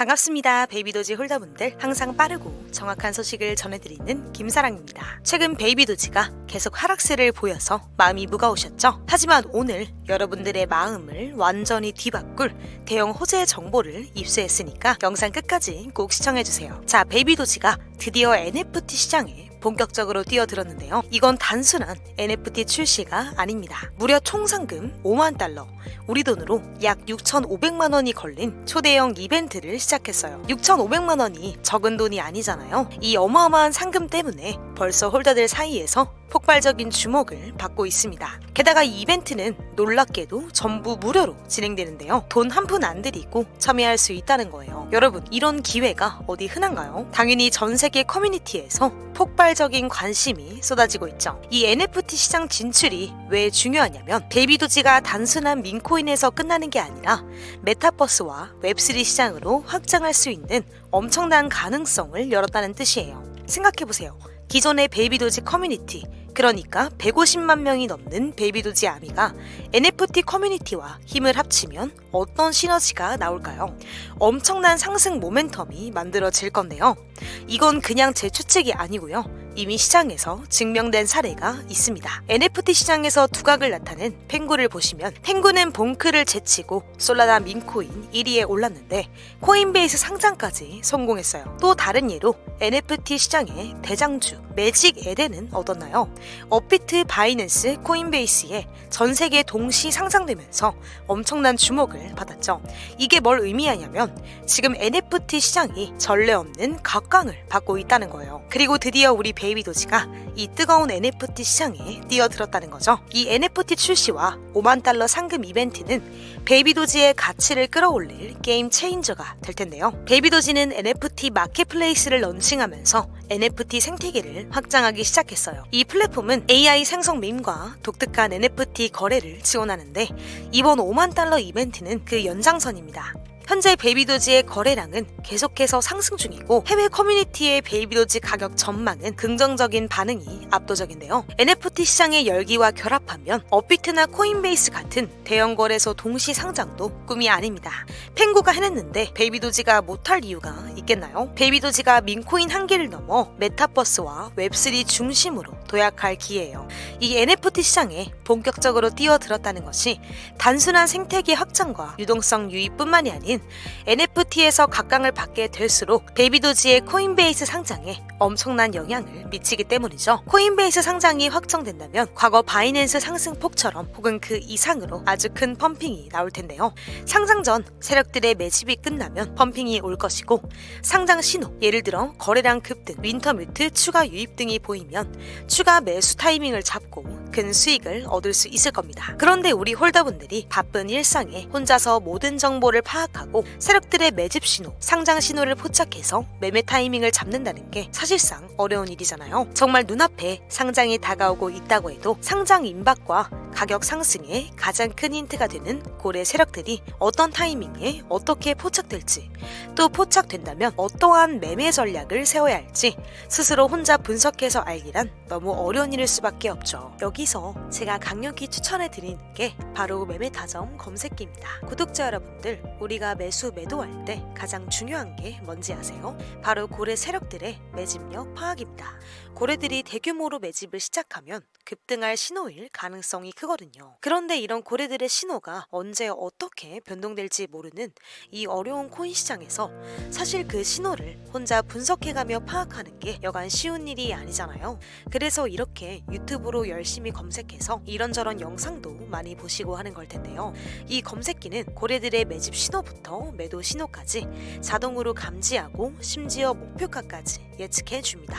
반갑습니다. 베이비도지 홀더분들 항상 빠르고 정확한 소식을 전해드리는 김사랑입니다. 최근 베이비도지가 계속 하락세를 보여서 마음이 무거우셨죠? 하지만 오늘 여러분들의 마음을 완전히 뒤바꿀 대형 호재 정보를 입수했으니까 영상 끝까지 꼭 시청해주세요. 자, 베이비도지가 드디어 NFT 시장에 본격적으로 뛰어들었는데요. 이건 단순한 NFT 출시가 아닙니다. 무려 총 상금 5만 달러, 우리 돈으로 약 6,500만 원이 걸린 초대형 이벤트를 시작했어요. 6,500만 원이 적은 돈이 아니잖아요. 이 어마어마한 상금 때문에 벌써 홀더들 사이에서 폭발적인 주목을 받고 있습니다. 게다가 이 이벤트는 놀랍게도 전부 무료로 진행되는데요. 돈 한 푼 안 들이고 참여할 수 있다는 거예요. 여러분, 이런 기회가 어디 흔한가요? 당연히 전 세계 커뮤니티에서 폭발적인 관심이 쏟아지고 있죠. 이 NFT 시장 진출이 왜 중요하냐면 데이비도지가 단순한 민코인에서 끝나는 게 아니라 메타버스와 웹3 시장으로 확장할 수 있는 엄청난 가능성을 열었다는 뜻이에요. 생각해보세요. 기존의 베이비도지 커뮤니티, 그러니까 150만 명이 넘는 베이비도지 아미가 NFT 커뮤니티와 힘을 합치면 어떤 시너지가 나올까요? 엄청난 상승 모멘텀이 만들어질 건데요. 이건 그냥 제 추측이 아니고요. 이미 시장에서 증명된 사례가 있습니다. NFT 시장에서 두각을 나타낸 펭구를 보시면 펭구는 봉크를 제치고 솔라나 민코인 1위에 올랐는데 코인베이스 상장까지 성공했어요. 또 다른 예로 NFT 시장의 대장주 매직 에덴은 얻었나요? 업비트 바이낸스 코인베이스에 전 세계 동시 상장되면서 엄청난 주목을 받았죠. 이게 뭘 의미하냐면 지금 NFT 시장이 전례 없는 각광을 받고 있다는 거예요. 그리고 드디어 우리 베이 비 도지가 이 뜨거운 NFT 시장에 뛰어들었다는 거죠. 이 NFT 출시와 5만 달러 상금 이벤트는 베이비 도지의 가치를 끌어올릴 게임 체인저가 될 텐데요. 베이비 도지는 NFT 마켓플레이스를 런칭하면서 NFT 생태계를 확장하기 시작했어요. 이 플랫폼은 AI 생성 밈과 독특한 NFT 거래를 지원하는데 이번 5만 달러 이벤트는 그 연장선입니다. 현재 베이비도지의 거래량은 계속해서 상승 중이고 해외 커뮤니티의 베이비도지 가격 전망은 긍정적인 반응이 압도적인데요. NFT 시장의 열기와 결합하면 업비트나 코인베이스 같은 대형 거래소 동시 상장도 꿈이 아닙니다. 펭구가 해냈는데 베이비도지가 못할 이유가 있겠나요? 베이비도지가 민코인 한계를 넘어 메타버스와 웹3 중심으로 도약할 기회예요. 이 NFT 시장에 본격적으로 뛰어들었다는 것이 단순한 생태계 확장과 유동성 유입뿐만이 아닌 NFT에서 각광을 받게 될수록 베이비도지의 코인베이스 상장에 엄청난 영향을 미치기 때문이죠. 코인베이스 상장이 확정된다면 과거 바이낸스 상승폭처럼 혹은 그 이상으로 아주 큰 펌핑이 나올 텐데요. 상장 전 세력들의 매집이 끝나면 펌핑이 올 것이고 상장 신호, 예를 들어 거래량 급등, 윈터뮤트 추가 유입 등이 보이면 추가 매수 타이밍을 잡고 큰 수익을 얻을 수 있을 겁니다. 그런데 우리 홀더분들이 바쁜 일상에 혼자서 모든 정보를 파악하고 세력들의 매집 신호, 상장 신호를 포착해서 매매 타이밍을 잡는다는 게 사실상 어려운 일이잖아요. 정말 눈앞에 상장이 다가오고 있다고 해도 상장 임박과 가격 상승에 가장 큰 힌트가 되는 고래 세력들이 어떤 타이밍에 어떻게 포착될지 또 포착된다면 어떠한 매매 전략을 세워야 할지 스스로 혼자 분석해서 알기란 너무 어려운 일일 수밖에 없죠. 여기서 제가 강력히 추천해 드리는 게 바로 매매 타점 검색기입니다. 구독자 여러분들, 우리가 매수 매도할 때 가장 중요한 게 뭔지 아세요? 바로 고래 세력들의 매집력 파악입니다. 고래들이 대규모로 매집을 시작하면 급등할 신호일 가능성이 크거든요. 그런데 이런 고래들의 신호가 언제 어떻게 변동될지 모르는 이 어려운 코인 시장에서 사실 그 신호를 혼자 분석해가며 파악하는 게 여간 쉬운 일이 아니잖아요. 그래서 이렇게 유튜브로 열심히 검색해서 이런저런 영상도 많이 보시고 하는 걸 텐데요. 이 검색기는 고래들의 매집 신호부터 매도 신호까지 자동으로 감지하고 심지어 목표가까지 예측해 줍니다.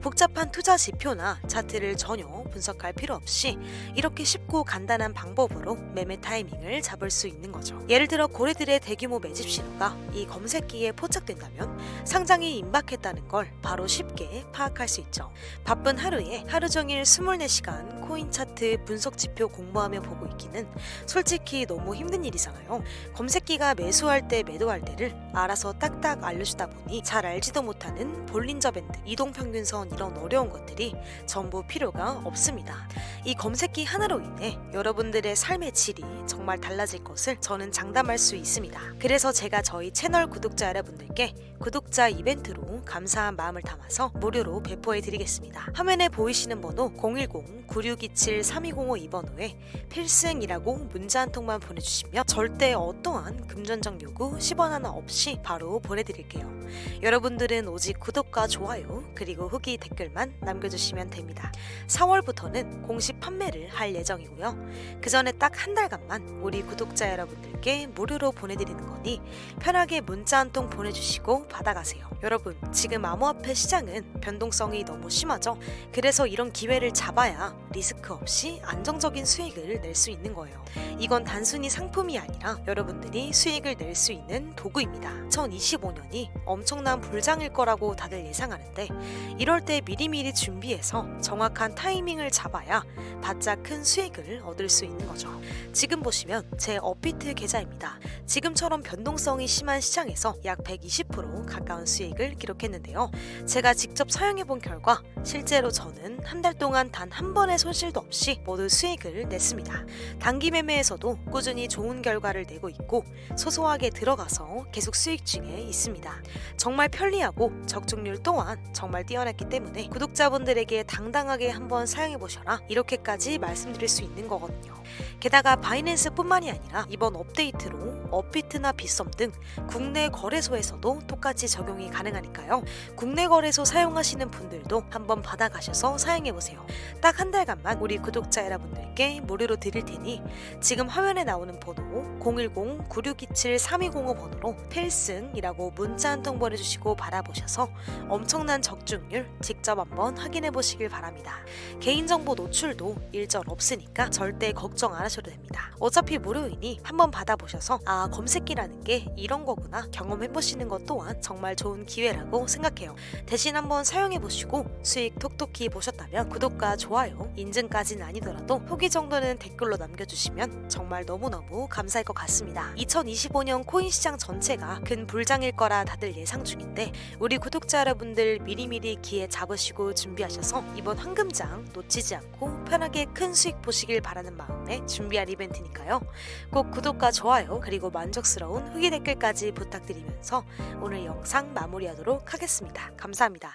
복잡한 투자 지표나 차트를 전혀 분석할 필요 없이 이렇게 쉽고 간단한 방법으로 매매 타이밍을 잡을 수 있는 거죠. 예를 들어 고래들의 대규모 매집 신호가 이 검색기에 포착된다면 상장이 임박했다는 걸 바로 쉽게 파악할 수 있죠. 바쁜 하루에 하루 종일 24시간 코인 차트 분석 지표 공부하며 보고 있기는 솔직히 너무 힘든 일이잖아요. 검색기가 매수 매수할 때 매도할 때를 알아서 딱딱 알려주다 보니 잘 알지도 못하는 볼린저 밴드, 이동평균선 이런 어려운 것들이 전부 필요가 없습니다. 이 검색기 하나로 인해 여러분들의 삶의 질이 정말 달라질 것을 저는 장담할 수 있습니다. 그래서 제가 저희 채널 구독자 여러분들께 구독자 이벤트로 감사한 마음을 담아서 무료로 배포해 드리겠습니다. 화면에 보이시는 번호 010-9627-3205 이번호에 필승이라고 문자 한 통만 보내주시면 절대 어떠한 금전적 요구 10원 하나 없이 바로 보내드릴게요. 여러분들은 오직 구독과 좋아요 그리고 후기 댓글만 남겨주시면 됩니다. 4월부터는 공식 판매를 할 예정 이고요. 그 전에 딱 한 달간만 우리 구독자 여러분들께 무료로 보내드리는 거니 편하게 문자 한 통 보내주시고 받아가세요. 여러분, 지금 암호화폐 시장은 변동성이 너무 심하죠? 그래서 이런 기회를 잡아야 리스크 없이 안정적인 수익을 낼 수 있는 거예요. 이건 단순히 상품이 아니라 여러분들이 수익을 낼 수 있는 도구입니다. 2025년이 엄청난 불장일 거라고 다들 예상하는데 이럴 때 미리미리 준비해서 정확한 타이밍을 잡아야 바짝 큰 수익 을 얻을 수 있는 거죠. 지금 보시면 제 업비트 계좌입니다. 지금처럼 변동성이 심한 시장에서 약 120% 가까운 수익을 기록했는데요. 제가 직접 사용해 본 결과 실제로 저는 한 달 동안 단 한 번의 손실도 없이 모두 수익을 냈습니다. 단기 매매에서도 꾸준히 좋은 결과를 내고 있고 소소하게 들어가서 계속 수익 중에 있습니다. 정말 편리하고 적중률 또한 정말 뛰어났기 때문에 구독자분들에게 당당하게 한번 사용해 보셔라 이렇게까지 말씀드릴 수 있는 거거든요. 게다가 바이낸스뿐만이 아니라 이번 업데이트로 업비트나 빗썸 등 국내 거래소에서도 똑같이 적용이 가능하니까요. 국내 거래소 사용하시는 분들도 한번 받아가셔서 사용해 보세요. 딱 한 달간만 우리 구독자 여러분들께 무료로 드릴 테니 지금 화면에 나오는 번호 010-9627-3205 번호로 필승이라고 문자 한 통 보내주시고 받아보셔서 엄청난 적중률 직접 한번 확인해 보시길 바랍니다. 개인정보 노출도 일절 없으니까 절대 걱정 안 하셔도 됩니다. 어차피 무료이니 한번 받아보셔서 아 검색기라는 게 이런 거구나 경험해 보시는 것 또한 정말 좋은 기회라고 생각해요. 대신 한번 사용해 보시고 수익 톡톡히 보셨다면 구독과 좋아요 인증까지는 아니더라도 후기 정도는 댓글로 남겨주시면 정말 너무너무 감사할 것 같습니다. 2025년 코인 시장 전체가 큰 불장일 거라 다들 예상 중인데 우리 구독자 여러분들 미리미리 기회 잡으시고 준비하셔서 이번 황금장 놓치지 않고 편하게 큰 수익 보시길 바라는 마음에 준비한 이벤트니까요. 꼭 구독과 좋아요 그리고 만족스러운 후기 댓글까지 부탁드리면서 오늘 영상 마무리하도록 하겠습니다. 감사합니다.